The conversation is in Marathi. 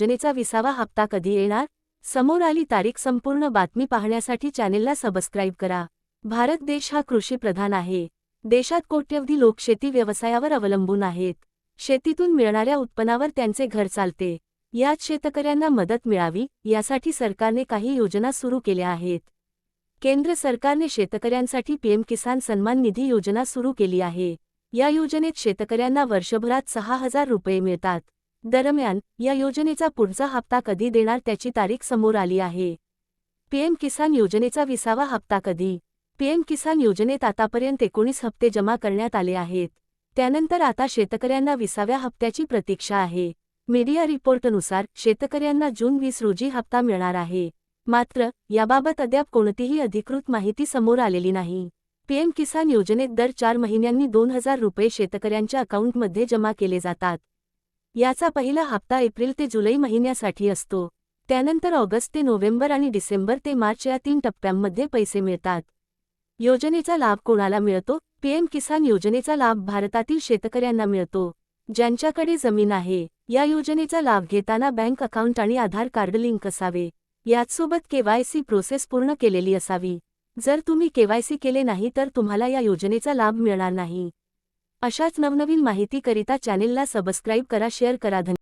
योजनेचा विसावा हप्ता कधी येणार? समोर आली तारीख संपूर्ण बातमी पाहण्यासाठी चॅनेलला सबस्क्राईब करा. भारत देश हा कृषी प्रधान आहे. देशात कोट्यवधी लोक शेती व्यवसायावर अवलंबून आहेत. शेतीतून मिळणाऱ्या उत्पन्नावर त्यांचे घर चालते. यात शेतकऱ्यांना मदत मिळावी यासाठी सरकारने काही योजना सुरू केल्या आहेत. केंद्र सरकारने शेतकऱ्यांसाठी पीएम किसान सन्मान निधी योजना सुरू केली आहे. या योजनेत शेतकऱ्यांना वर्षभरात सहा हजार रुपये मिळतात. दरम्यान या योजनेचा पुढचा हप्ता कधी देणार त्याची तारीख समोर आली आहे. पीएम किसान योजनेचा विसावा हप्ता कधी? पीएम किसान योजनेत आतापर्यंत एकोणीस हप्ते जमा करण्यात आले आहेत. त्यानंतर आता शेतकऱ्यांना विसाव्या हप्त्याची प्रतीक्षा आहे. मीडिया रिपोर्टनुसार शेतकऱ्यांना जून वीस रोजी हप्ता मिळणार आहे. मात्र याबाबत अद्याप कोणतीही अधिकृत माहिती समोर आलेली नाही. पीएम किसान योजनेत दर चार महिन्यांनी दोन हजार रुपये शेतकऱ्यांच्या अकाउंटमध्ये जमा केले जातात. याचा पहिला हप्ता एप्रिल ते जुलै महिन्यासाठी असतो. त्यानंतर ऑगस्ट ते नोव्हेंबर आणि डिसेंबर ते मार्च या तीन टप्प्यांमध्ये पैसे मिळतात. योजनेचा लाभ कोणाला मिळतो? पीएम किसान योजनेचा लाभ भारतातील शेतकऱ्यांना मिळतो. ज्यांच्याकडे जमीन आहे या योजनेचा लाभ घेताना बँक अकाउंट आणि आधार कार्ड लिंक असावे. याचसोबत केवायसी प्रोसेस पूर्ण केलेली असावी. जर तुम्ही केवायसी केले नाही तर तुम्हाला या योजनेचा लाभ मिळणार नाही. अशाच नवनवीन माहितीकरिता चॅनेलला सबस्क्राईब करा शेअर करा. धन्यवाद.